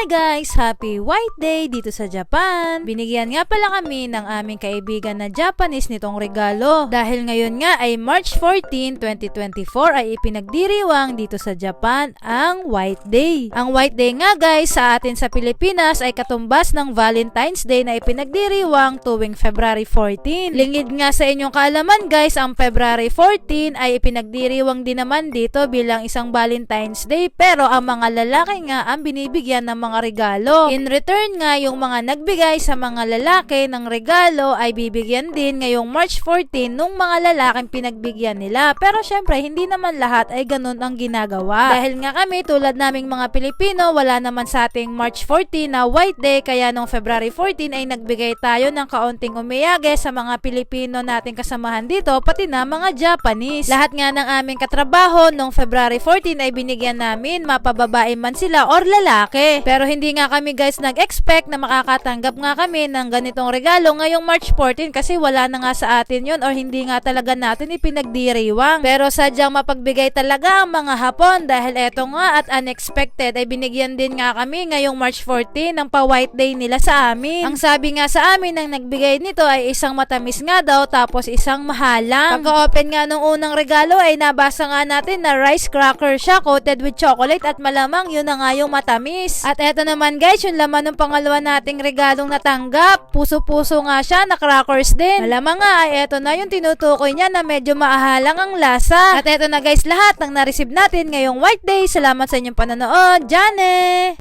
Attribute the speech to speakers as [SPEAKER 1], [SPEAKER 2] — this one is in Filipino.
[SPEAKER 1] Hi guys! Happy White Day dito sa Japan! Binigyan nga pala kami ng aming kaibigan na Japanese nitong regalo. Dahil ngayon nga ay March 14, 2024 ay ipinagdiriwang dito sa Japan ang White Day. Ang White Day nga guys sa atin sa Pilipinas ay katumbas ng Valentine's Day na ipinagdiriwang tuwing February 14. Lingid nga sa inyong kaalaman guys, ang February 14 ay ipinagdiriwang din naman dito bilang isang Valentine's Day pero ang mga lalaki nga ang binibigyan ng mga regalo. In return nga, yung mga nagbigay sa mga lalaki ng regalo ay bibigyan din ngayong March 14 nung mga lalaking pinagbigyan nila. Pero syempre, hindi naman lahat ay ganun ang ginagawa. Dahil nga kami, tulad naming mga Pilipino, wala naman sa ating March 14 na White Day, kaya nung February 14 ay nagbigay tayo ng kaunting umiyage sa mga Pilipino nating kasamahan dito, pati na mga Japanese. Lahat nga ng aming katrabaho nung February 14 ay binigyan namin, mapababae man sila or lalaki. Pero hindi nga kami guys nag-expect na makakatanggap nga kami ng ganitong regalo ngayong March 14 kasi wala na nga sa atin yun or hindi nga talaga natin ipinagdiriwang. Pero sadyang mapagbigay talaga ang mga Hapon dahil eto nga at unexpected ay binigyan din nga kami ngayong March 14 ng pa-white day nila sa amin. Ang sabi nga sa amin ng nagbigay nito ay isang matamis nga daw tapos isang mahalang. Pagka-open nga nung unang regalo ay nabasa nga natin na rice cracker siya coated with chocolate at malamang yun na nga yung matamis. At eto naman guys, yung laman ng pangalawa nating regalong natanggap. Puso-puso nga siya na crackers din. Malamang nga ay eto na yung tinutukoy niya na medyo maahalang ang lasa. At eto na guys lahat ng na-receive natin ngayong White Day. Salamat sa inyong panonood. Jane!